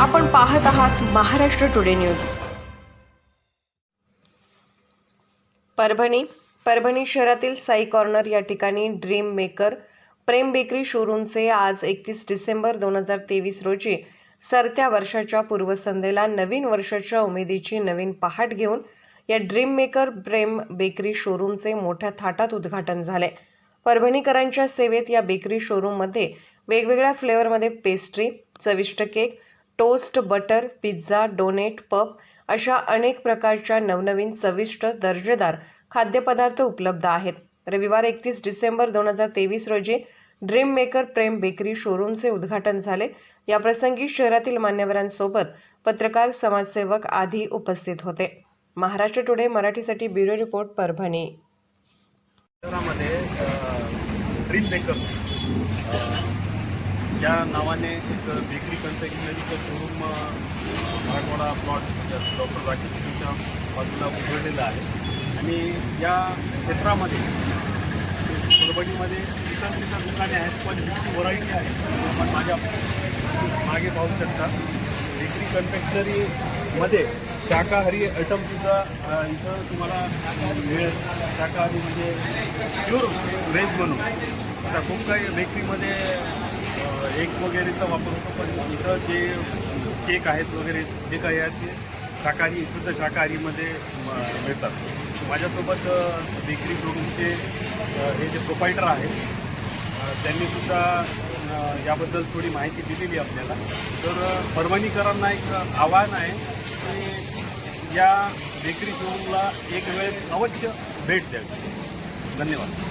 आपण पाहत आहात महाराष्ट्र टुडे न्यूज. परभणी परभणी शहरातील साई कॉर्नर या ठिकाणी ड्रीम मेकर प्रेम बेकरी शोरूमचे आज एकतीस डिसेंबर दोन हजार तेवीस रोजी सरत्या वर्षाच्या पूर्वसंध्येला नवीन वर्षाच्या उमेदीची नवीन पहाट घेऊन या ड्रीम मेकर प्रेम बेकरी शोरूमचे मोठ्या थाटात उद्घाटन झाले. परभणीकरांच्या सेवेत या बेकरी शोरूममध्ये वेगवेगळ्या फ्लेवरमध्ये पेस्ट्री चविष्ट cake toast butter pizza donut puff अशा अनेक प्रकारच्या नवनवीन चविष्ट दर्जेदार खाद्यपदार्थ उपलब्ध आहेत. रविवार एकतीस डिसेंबर दोन हजार तेवीस रोजी ड्रीम मेकर प्रेम बेकरी शोरूमचे उद्घाटन झाले. या प्रसंगी शहरातील मान्यवरांसोबत पत्रकार समाजसेवक आदी उपस्थित होते. महाराष्ट्र टुडे मराठीसाठी ब्युरो रिपोर्ट परभणी. शहरामध्ये ड्रीम मेकर या नावाने एक बेकरी कन्फेक्शनरीचं शोरूम मराठवाडा प्लॉट म्हणजे डॉक्टर राकेश यांच्या बाजूला उघडलेलं आहे. आणि या क्षेत्रामध्ये परभणीमध्ये इतर इतर दुकाने आहेत पण ही व्हरायटी आहे. आपण माझ्या मागे पाहू शकता. बेकरी कन्फेक्शनरीमध्ये शाकाहारी आयटमसुद्धा इथं तुम्हाला मिळेल. शाकाहारी म्हणजे प्युअर व्हेज म्हणून. आता खूप काही बेकरीमध्ये एग वगैरेचा वापर होतो पण इथं जे केक आहेत वगैरे जे काही आहेत ते शाकाहारी शुद्ध शाकाहारीमध्ये मिळतात. माझ्यासोबत बेकरी शोरूमचे हे जे प्रोपायटर आहेत त्यांनीसुद्धा याबद्दल थोडी माहिती दिलेली आपल्याला. तर अ, परभणीकरांना एक आव्हान आहे की या बेकरी शोरूमला एक वेळेस अवश्य भेट द्यावी. धन्यवाद.